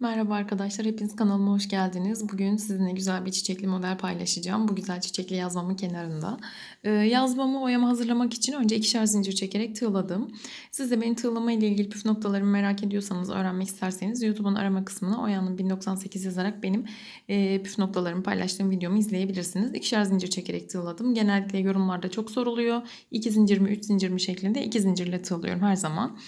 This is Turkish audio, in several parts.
Merhaba arkadaşlar, hepiniz kanalıma hoş geldiniz. Bugün sizinle güzel bir çiçekli model paylaşacağım. Bu güzel çiçekli yazmamın kenarında. Ee, yazmamı oyama hazırlamak için önce ikişer zincir çekerek tığladım. Siz de benim tığlama ile ilgili püf noktalarımı merak ediyorsanız, öğrenmek isterseniz YouTube'un arama kısmına Oyan'ın 1098 yazarak benim e, püf noktalarımı paylaştığım videomu izleyebilirsiniz. İkişer zincir çekerek tığladım. Genellikle yorumlarda çok soruluyor. İki zincir mi, üç zincir mi şeklinde iki zincirle tığlıyorum her zaman.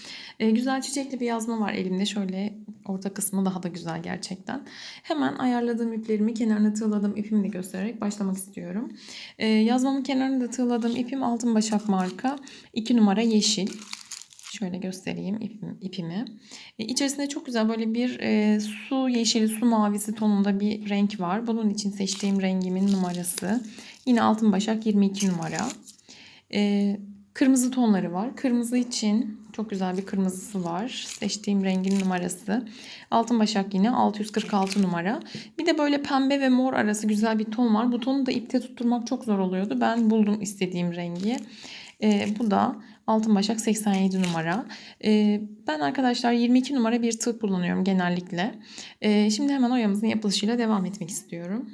E, güzel çiçekli bir yazma var elimde. Şöyle orta kısmı daha da güzel gerçekten. Hemen ayarladığım iplerimi kenarına tığladığım ipimi de göstererek başlamak istiyorum. E, yazmamın kenarına da tığladığım ipim Altın Başak marka 2 numara yeşil. Şöyle göstereyim ipim, ipimi. E, içerisinde çok güzel böyle bir e, su yeşili, su mavisi tonunda bir renk var. Bunun için seçtiğim rengimin numarası. Yine Altın Başak 22 numara. E, kırmızı tonları var. Kırmızı için çok güzel bir kırmızısı var. Seçtiğim rengin numarası. Altın başak yine 646 numara. Bir de böyle pembe ve mor arası güzel bir ton var. Bu tonu da ipte tutturmak çok zor oluyordu. Ben buldum istediğim rengi. Ee, bu da altın başak 87 numara. Ee, ben arkadaşlar 22 numara bir tığ kullanıyorum genellikle. Ee, şimdi hemen oyamızın yapılışıyla devam etmek istiyorum.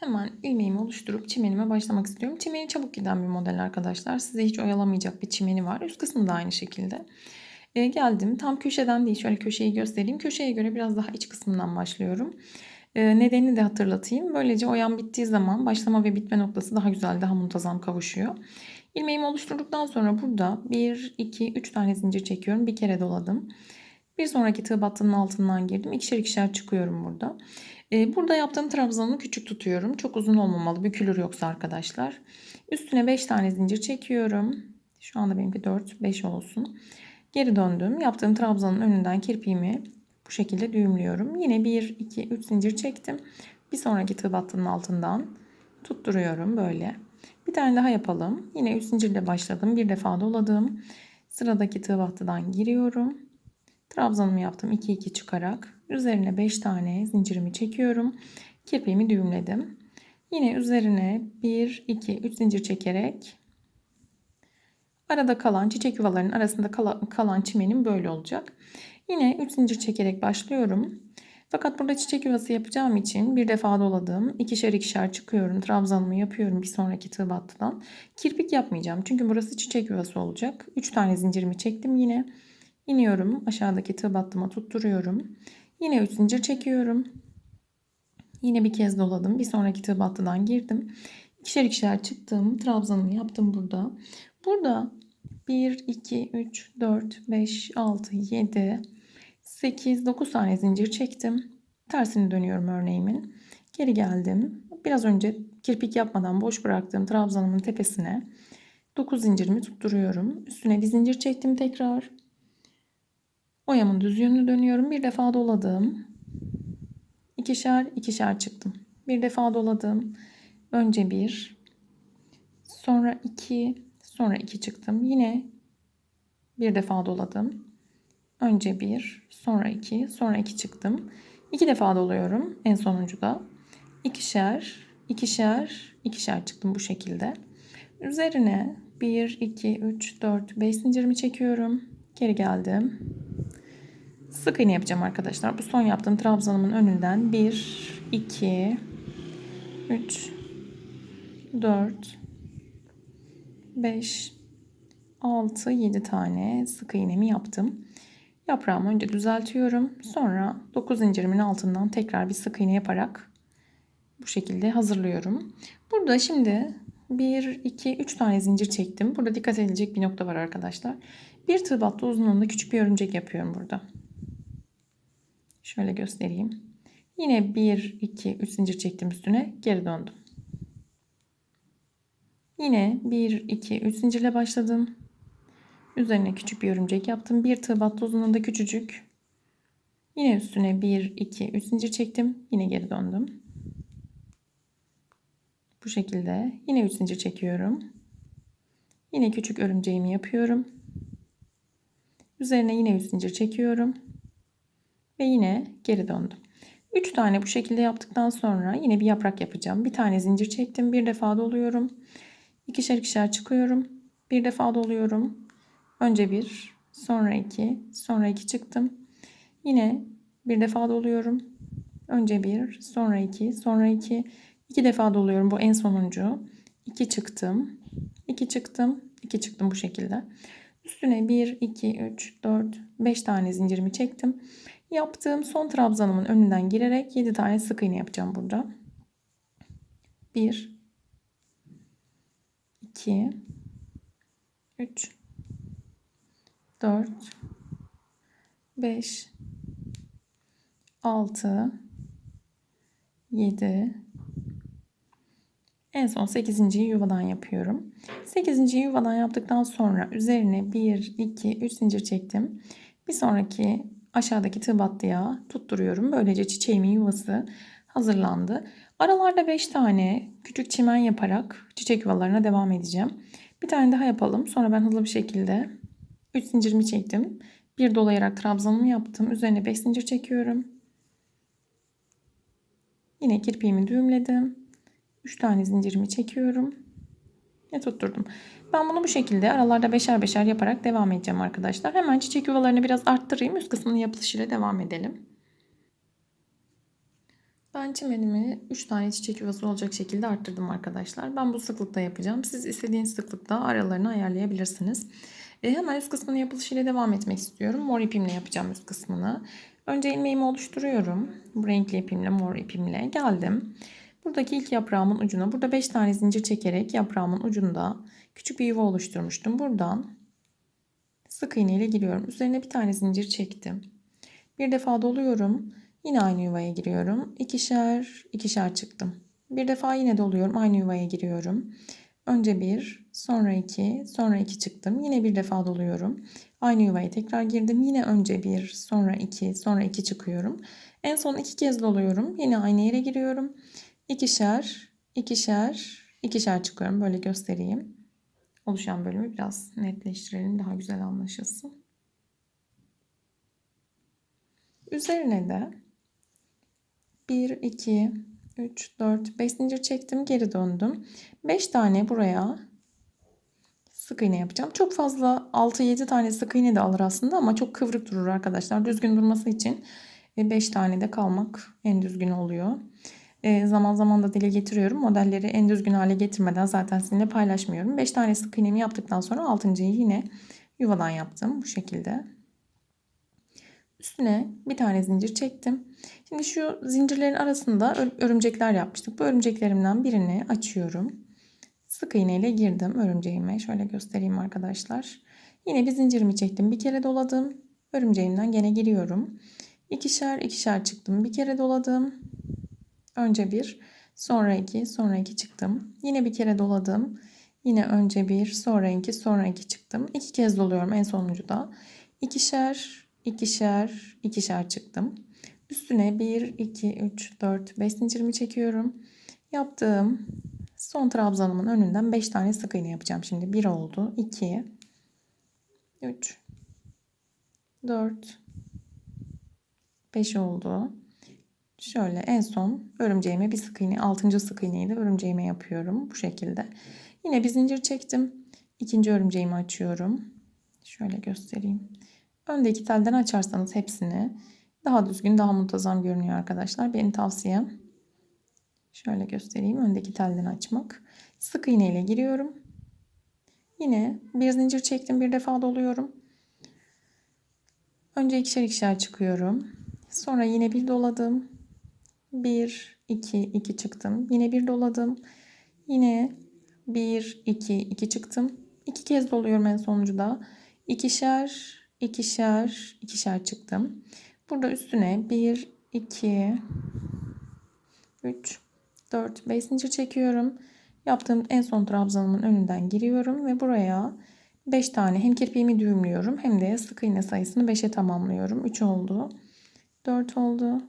Hemen ilmeğimi oluşturup çimenime başlamak istiyorum. Çimeni çabuk giden bir model arkadaşlar. Size hiç oyalamayacak bir çimeni var. Üst kısmı da aynı şekilde. E, geldim. Tam köşeden değil. Şöyle köşeyi göstereyim. Köşeye göre biraz daha iç kısmından başlıyorum. E, nedenini de hatırlatayım. Böylece oyam bittiği zaman başlama ve bitme noktası daha güzel, daha muntazam kavuşuyor. İlmeğimi oluşturduktan sonra burada 1, 2, 3 tane zincir çekiyorum. Bir kere doladım. Bir sonraki tığ battının altından girdim. İkişer ikişer çıkıyorum burada. Ee, burada yaptığım trabzanı küçük tutuyorum. Çok uzun olmamalı. Bükülür yoksa arkadaşlar. Üstüne 5 tane zincir çekiyorum. Şu anda benimki 4, 5 olsun. Geri döndüm. Yaptığım trabzanın önünden kirpiğimi bu şekilde düğümlüyorum. Yine 1, 2, 3 zincir çektim. Bir sonraki tığ battının altından tutturuyorum böyle. Bir tane daha yapalım. Yine 3 zincirle başladım. Bir defa doladım. Sıradaki tığ battıdan giriyorum. Trabzanımı yaptım 2 2 çıkarak. Üzerine 5 tane zincirimi çekiyorum. Kirpiğimi düğümledim. Yine üzerine 1 2 3 zincir çekerek arada kalan çiçek yuvalarının arasında kalan çimenim böyle olacak. Yine 3 zincir çekerek başlıyorum. Fakat burada çiçek yuvası yapacağım için bir defa doladım. İkişer ikişer çıkıyorum. Trabzanımı yapıyorum bir sonraki tığ battıdan. Kirpik yapmayacağım. Çünkü burası çiçek yuvası olacak. 3 tane zincirimi çektim yine. İniyorum. Aşağıdaki tığ battıma tutturuyorum. Yine 3 zincir çekiyorum. Yine bir kez doladım. Bir sonraki tığ battıdan girdim. İkişer ikişer çıktım. Trabzanımı yaptım burada. Burada 1, 2, 3, 4, 5, 6, 7, 8, 9 tane zincir çektim. Tersini dönüyorum örneğimin. Geri geldim. Biraz önce kirpik yapmadan boş bıraktığım trabzanımın tepesine 9 zincirimi tutturuyorum. Üstüne bir zincir çektim tekrar. Oyamın düz yönünü dönüyorum. Bir defa doladım. İkişer ikişer çıktım. Bir defa doladım. Önce bir. Sonra iki. Sonra iki çıktım. Yine bir defa doladım. Önce bir. Sonra iki. Sonra iki çıktım. İki defa doluyorum. En sonuncuda. İkişer. ikişer, ikişer çıktım bu şekilde. Üzerine 1, 2, 3, 4, 5 zincirimi çekiyorum. Geri geldim. Sık iğne yapacağım arkadaşlar. Bu son yaptığım trabzanımın önünden 1, 2, 3, 4, 5, 6, 7 tane sık iğnemi yaptım. Yaprağımı önce düzeltiyorum. Sonra 9 zincirimin altından tekrar bir sık iğne yaparak bu şekilde hazırlıyorum. Burada şimdi 1, 2, 3 tane zincir çektim. Burada dikkat edilecek bir nokta var arkadaşlar. Bir tığ battı uzunluğunda küçük bir örümcek yapıyorum burada. Şöyle göstereyim. Yine 1, 2, 3 zincir çektim üstüne. Geri döndüm. Yine 1, 2, 3 zincirle başladım. Üzerine küçük bir örümcek yaptım. Bir tığ battı uzunluğunda küçücük. Yine üstüne 1, 2, 3 zincir çektim. Yine geri döndüm. Bu şekilde. Yine 3 zincir çekiyorum. Yine küçük örümceğimi yapıyorum. Üzerine yine 3 zincir çekiyorum. Ve yine geri döndüm. 3 tane bu şekilde yaptıktan sonra yine bir yaprak yapacağım. Bir tane zincir çektim. Bir defa doluyorum. İkişer ikişer çıkıyorum. Bir defa doluyorum. Önce bir, sonra iki, sonra iki çıktım. Yine bir defa doluyorum. Önce bir, sonra iki, sonra iki. iki defa doluyorum. Bu en sonuncu. 2 çıktım. 2 çıktım. 2 çıktım bu şekilde. Üstüne 1, 2, 3, 4, 5 tane zincirimi çektim. Yaptığım son trabzanımın önünden girerek 7 tane sık iğne yapacağım burada. 1 2 3 4 5 6 7 en son 8. yuvadan yapıyorum. 8. yuvadan yaptıktan sonra üzerine 1 2 3 zincir çektim. Bir sonraki aşağıdaki tığ battıya tutturuyorum. Böylece çiçeğimin yuvası hazırlandı. Aralarda 5 tane küçük çimen yaparak çiçek yuvalarına devam edeceğim. Bir tane daha yapalım. Sonra ben hızlı bir şekilde 3 zincirimi çektim. Bir dolayarak trabzanımı yaptım. Üzerine 5 zincir çekiyorum. Yine kirpiğimi düğümledim. 3 tane zincirimi çekiyorum. Ve tutturdum. Ben bunu bu şekilde aralarda beşer beşer yaparak devam edeceğim arkadaşlar. Hemen çiçek yuvalarını biraz arttırayım. Üst kısmının yapılışıyla devam edelim. Ben çimenimi 3 tane çiçek yuvası olacak şekilde arttırdım arkadaşlar. Ben bu sıklıkta yapacağım. Siz istediğiniz sıklıkta aralarını ayarlayabilirsiniz. E hemen üst kısmının yapılışıyla devam etmek istiyorum. Mor ipimle yapacağım üst kısmını. Önce ilmeğimi oluşturuyorum. Bu renkli ipimle, mor ipimle geldim. Buradaki ilk yaprağımın ucuna, burada 5 tane zincir çekerek yaprağımın ucunda küçük bir yuva oluşturmuştum. Buradan sık iğne ile giriyorum. Üzerine bir tane zincir çektim. Bir defa doluyorum. Yine aynı yuvaya giriyorum. İkişer, ikişer çıktım. Bir defa yine doluyorum. Aynı yuvaya giriyorum. Önce bir, sonra iki, sonra iki çıktım. Yine bir defa doluyorum. Aynı yuvaya tekrar girdim. Yine önce bir, sonra iki, sonra iki çıkıyorum. En son iki kez doluyorum. Yine aynı yere giriyorum. İkişer, ikişer, ikişer çıkıyorum. Böyle göstereyim. Oluşan bölümü biraz netleştirelim. Daha güzel anlaşılsın. Üzerine de 1, 2, 3, 4, 5 zincir çektim. Geri döndüm. 5 tane buraya sık iğne yapacağım. Çok fazla 6-7 tane sık iğne de alır aslında ama çok kıvrık durur arkadaşlar. Düzgün durması için 5 tane de kalmak en düzgün oluyor. E, zaman zaman da dile getiriyorum. Modelleri en düzgün hale getirmeden zaten sizinle paylaşmıyorum. 5 tane sık iğnemi yaptıktan sonra 6.yı yine yuvadan yaptım bu şekilde. Üstüne bir tane zincir çektim. Şimdi şu zincirlerin arasında örümcekler yapmıştık. Bu örümceklerimden birini açıyorum. Sık iğne ile girdim örümceğime. Şöyle göstereyim arkadaşlar. Yine bir zincirimi çektim. Bir kere doladım. Örümceğimden gene giriyorum. İkişer ikişer çıktım. Bir kere doladım. Önce bir, sonra iki, sonra iki çıktım. Yine bir kere doladım. Yine önce bir, sonra iki, sonra iki çıktım. İki kez doluyorum en sonuncu da. İkişer, ikişer, ikişer çıktım. Üstüne 1, 2, 3, 4, 5 zincirimi çekiyorum. Yaptığım son trabzanımın önünden 5 tane sık iğne yapacağım. Şimdi 1 oldu. 2, 3, 4, 5 oldu. Şöyle en son örümceğime bir sık iğne, 6. sık iğneyi de örümceğime yapıyorum bu şekilde. Yine bir zincir çektim. İkinci örümceğimi açıyorum. Şöyle göstereyim. Öndeki telden açarsanız hepsini daha düzgün, daha muntazam görünüyor arkadaşlar. Benim tavsiyem şöyle göstereyim. Öndeki telden açmak. Sık iğne ile giriyorum. Yine bir zincir çektim. Bir defa doluyorum. Önce ikişer ikişer çıkıyorum. Sonra yine bir doladım. 1, 2, 2 çıktım. Yine bir doladım. Yine 1, 2, 2 çıktım. 2 kez doluyorum en sonuncuda. İkişer, ikişer, ikişer çıktım. Burada üstüne 1, 2, 3, 4, 5 zincir çekiyorum. Yaptığım en son trabzanımın önünden giriyorum ve buraya 5 tane hem kirpiğimi düğümlüyorum hem de sık iğne sayısını 5'e tamamlıyorum. 3 oldu. 4 oldu.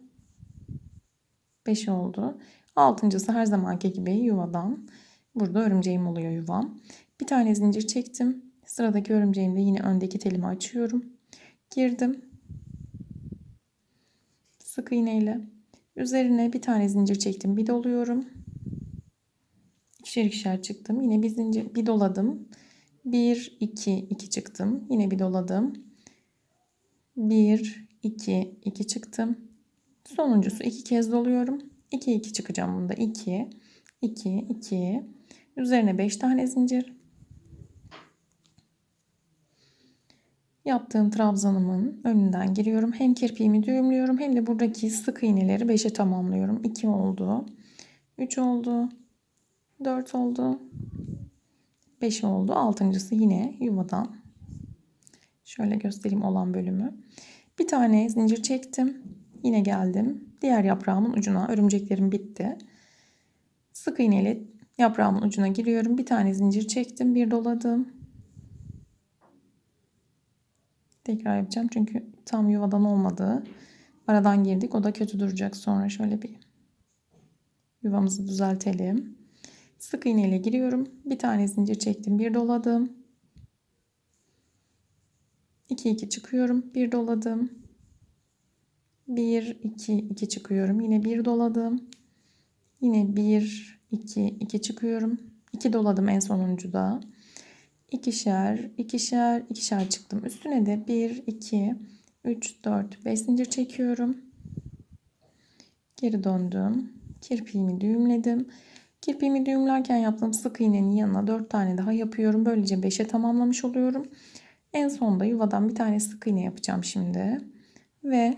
5 oldu. Altıncısı her zamanki gibi yuvadan. Burada örümceğim oluyor yuvam. Bir tane zincir çektim. Sıradaki örümceğimde yine öndeki telimi açıyorum. Girdim. Sık iğneyle. Üzerine bir tane zincir çektim. Bir doluyorum. İkişer ikişer çıktım. Yine bir zincir bir doladım. 1 2 2 çıktım. Yine bir doladım. 1 2, 2 çıktım. Sonuncusu 2 kez doluyorum. 2, 2 çıkacağım bunda. 2, 2, 2. Üzerine 5 tane zincir. Yaptığım trabzanımın önünden giriyorum. Hem kirpiğimi düğümlüyorum hem de buradaki sık iğneleri 5'e tamamlıyorum. 2 oldu. 3 oldu. 4 oldu. 5 oldu. Altıncısı yine yuvadan. Şöyle göstereyim olan bölümü. Bir tane zincir çektim. Yine geldim. Diğer yaprağımın ucuna. Örümceklerim bitti. Sık iğneyle yaprağımın ucuna giriyorum. Bir tane zincir çektim. Bir doladım. Tekrar yapacağım çünkü tam yuvadan olmadı. Aradan girdik. O da kötü duracak. Sonra şöyle bir yuvamızı düzeltelim. Sık iğne ile giriyorum. Bir tane zincir çektim. Bir doladım. 2 2 çıkıyorum. Bir doladım. 1 2 2 çıkıyorum. Yine bir doladım. Yine 1 2 2 çıkıyorum. 2 doladım en sonuncuda. İkişer, ikişer, ikişer çıktım. Üstüne de 1 2 3 4 5 zincir çekiyorum. Geri döndüm. Kirpiğimi düğümledim. Kirpiğimi düğümlerken yaptığım sık iğnenin yanına 4 tane daha yapıyorum. Böylece 5'e tamamlamış oluyorum. En sonda yuvadan bir tane sık iğne yapacağım şimdi. Ve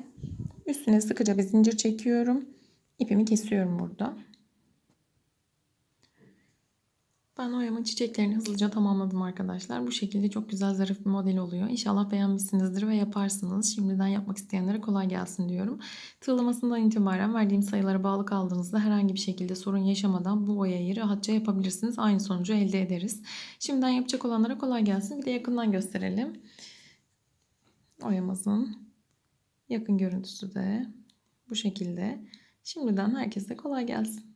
üstüne sıkıca bir zincir çekiyorum. İpimi kesiyorum burada. Ben oyamın çiçeklerini hızlıca tamamladım arkadaşlar. Bu şekilde çok güzel zarif bir model oluyor. İnşallah beğenmişsinizdir ve yaparsınız. Şimdiden yapmak isteyenlere kolay gelsin diyorum. Tığlamasından itibaren verdiğim sayılara bağlı kaldığınızda herhangi bir şekilde sorun yaşamadan bu oyayı rahatça yapabilirsiniz. Aynı sonucu elde ederiz. Şimdiden yapacak olanlara kolay gelsin. Bir de yakından gösterelim. Oyamızın yakın görüntüsü de bu şekilde. Şimdiden herkese kolay gelsin.